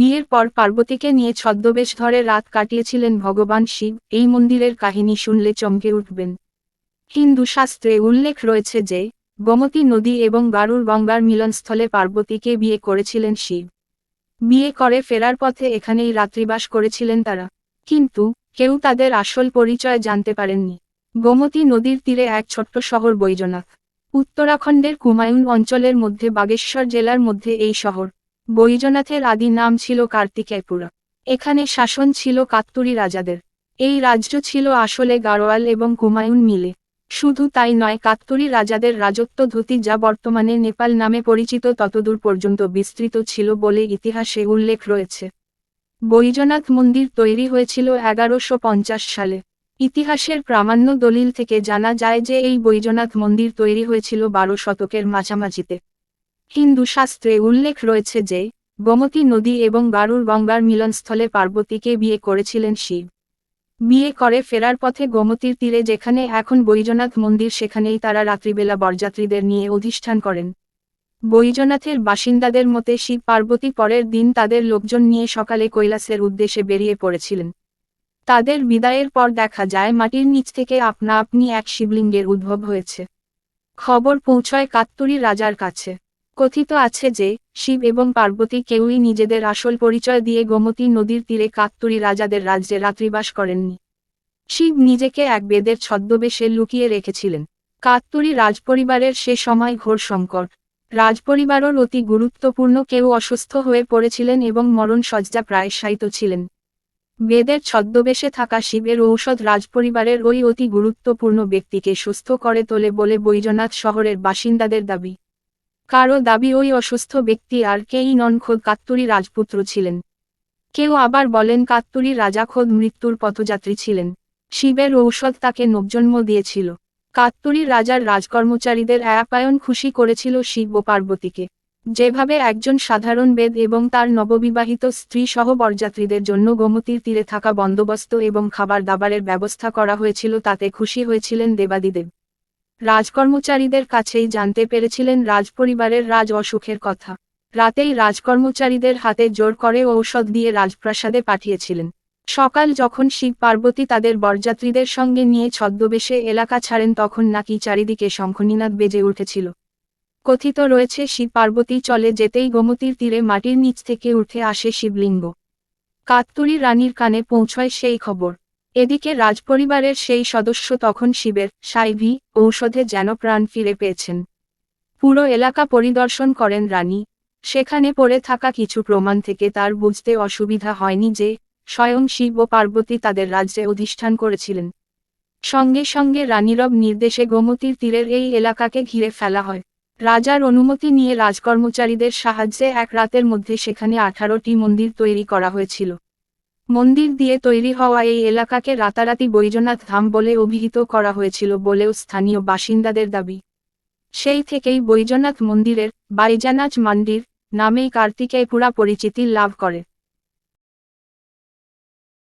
বিয়ের পর পার্বতীকে নিয়ে ছদ্মবেশ ধরে রাত কাটিয়েছিলেন ভগবান শিব। এই মন্দিরের কাহিনী শুনলে চমকে উঠবেন। হিন্দু শাস্ত্রে উল্লেখ রয়েছে যে, গোমতী নদী এবং গারুর গঙ্গার মিলনস্থলে পার্বতীকে বিয়ে করেছিলেন শিব। বিয়ে করে ফেরার পথে এখানেই রাত্রিবাস করেছিলেন তারা। কিন্তু, কেউ তাদের আসল পরিচয় জানতে পারেননি। গোমতী নদীর তীরে এক ছোট্ট শহর বৈজনাথ। উত্তরাখণ্ডের কুমায়ুন অঞ্চলের মধ্যে বাগেশ্বর জেলার মধ্যে এই শহর। বৈজনাথের আদি নাম ছিল কার্তিকেয়পুরা। এখানে শাসন ছিল কাত্তুরি রাজাদের। এই রাজ্য ছিল আসলে গাড়োয়াল এবং কুমায়ুন মিলে। শুধু তাই নয়, কাত্তুরি রাজাদের রাজত্ব ধুতি যা বর্তমানে নেপাল নামে পরিচিত ততদূর পর্যন্ত বিস্তৃত ছিল বলে ইতিহাসে উল্লেখ রয়েছে। বৈজনাথ মন্দির তৈরি হয়েছিল এগারোশো সালে। ইতিহাসের প্রামাণ্য দলিল থেকে জানা যায় যে এই বৈজনাথ মন্দির তৈরি হয়েছিল বারো শতকের মাঝামাঝিতে। হিন্দু শাস্ত্রে উল্লেখ রয়েছে যে, গোমতী নদী এবং গারুর গঙ্গার মিলনস্থলে পার্বতীকে বিয়ে করেছিলেন শিব। বিয়ে করে ফেরার পথে গোমতীর তীরে যেখানে এখন বৈজনাথ মন্দির সেখানেই তারা রাত্রিবেলা বরযাত্রীদের নিয়ে অধিষ্ঠান করেন। বৈজনাথের বাসিন্দাদের মতে শিব পার্বতী পরের দিন তাদের লোকজন নিয়ে সকালে কৈলাসের উদ্দেশ্যে বেরিয়ে পড়েছিলেন। তাদের বিদায়ের পর দেখা যায় মাটির নিচ থেকে আপনা আপনি এক শিবলিঙ্গের উদ্ভব হয়েছে। খবর পৌঁছয় কাত্তুরি রাজার কাছে। কথিত আছে যে, শিব এবং পার্বতী কেউই নিজেদের আসল পরিচয় দিয়ে গোমতী নদীর তীরে কাত্তুরি রাজাদের রাজ্যে রাত্রিবাস করেননি। শিব নিজেকে এক বেদের ছদ্মবেশে লুকিয়ে রেখেছিলেন। কাত্তুরি রাজপরিবারের সে সময় ঘোর সংকট। রাজপরিবারও অতি গুরুত্বপূর্ণ কেউ অসুস্থ হয়ে পড়েছিলেন এবং মরণ সজ্জা প্রায় শায়িত ছিলেন। বেদের ছদ্মবেশে থাকা শিবের ঔষধ রাজপরিবারের ওই অতি গুরুত্বপূর্ণ ব্যক্তিকে সুস্থ করে তোলে বলে বৈজনাথ শহরের বাসিন্দাদের দাবি। কারও দাবি ওই অসুস্থ ব্যক্তি আর কেই নন খোদ কাত্তুরি রাজপুত্র ছিলেন। কেউ আবার বলেন কাত্তুরি রাজা খোদ মৃত্যুর পথযাত্রী ছিলেন। শিবের ঔষধ তাকে নবজন্ম দিয়েছিল। কাত্তুরি রাজার রাজকর্মচারীদের আয়াপায়ন খুশি করেছিল শিব ও পার্বতীকে। যেভাবে একজন সাধারণ বেদ এবং তার নববিবাহিত স্ত্রী সহ বরযাত্রীদের জন্য গোমতীর তীরে থাকা বন্দোবস্ত এবং খাবার দাবারের ব্যবস্থা করা হয়েছিল তাতে খুশি হয়েছিলেন দেবাদিদেব। রাজকর্মচারীদের কাছেই জানতে পেরেছিলেন রাজপরিবারের রাজ অসুখের কথা। রাতেই রাজকর্মচারীদের হাতে জোর করে ঔষধ দিয়ে রাজপ্রাসাদে পাঠিয়েছিলেন। সকাল যখন শিব পার্বতী তাদের বরযাত্রীদের সঙ্গে নিয়ে ছদ্মবেশে এলাকা ছাড়েন তখন নাকি চারিদিকে শঙ্খনীনাদ বেজে উঠেছিল। কথিত রয়েছে, শিব পার্বতী চলে যেতেই গোমতীর তীরে মাটির নিচ থেকে উঠে আসে শিবলিঙ্গ। কাত্তুরি রানীর কানে পৌঁছয় সেই খবর। এদিকে রাজপরিবারের সেই সদস্য তখন শিবের, সাইভি, ঔষধে যেন প্রাণ ফিরে পেয়েছেন। পুরো এলাকা পরিদর্শন করেন রানী। সেখানে পড়ে থাকা কিছু প্রমাণ থেকে তার বুঝতে অসুবিধা হয়নি যে, স্বয়ং শিব ও পার্বতী তাদের রাজ্যে অধিষ্ঠান করেছিলেন। সঙ্গে সঙ্গে রানীরব নির্দেশে গোমতীর তীরের এই এলাকাকে ঘিরে ফেলা হয়। রাজার অনুমতি নিয়ে রাজকর্মচারীদের সাহায্যে এক রাতের মধ্যে সেখানে আঠারোটি মন্দির তৈরি করা হয়েছিল। মন্দির দিয়ে তৈরি হওয়া এই এলাকাকে রাতারাতি বৈজনাথ ধাম বলে অভিহিত করা হয়েছিল বলেও স্থানীয় বাসিন্দাদের দাবি। সেই থেকেই বৈজনাথ মন্দিরের বাইজানাচ মান্ডির নামেই কার্তিকেয়পুরা পরিচিতি লাভ করে।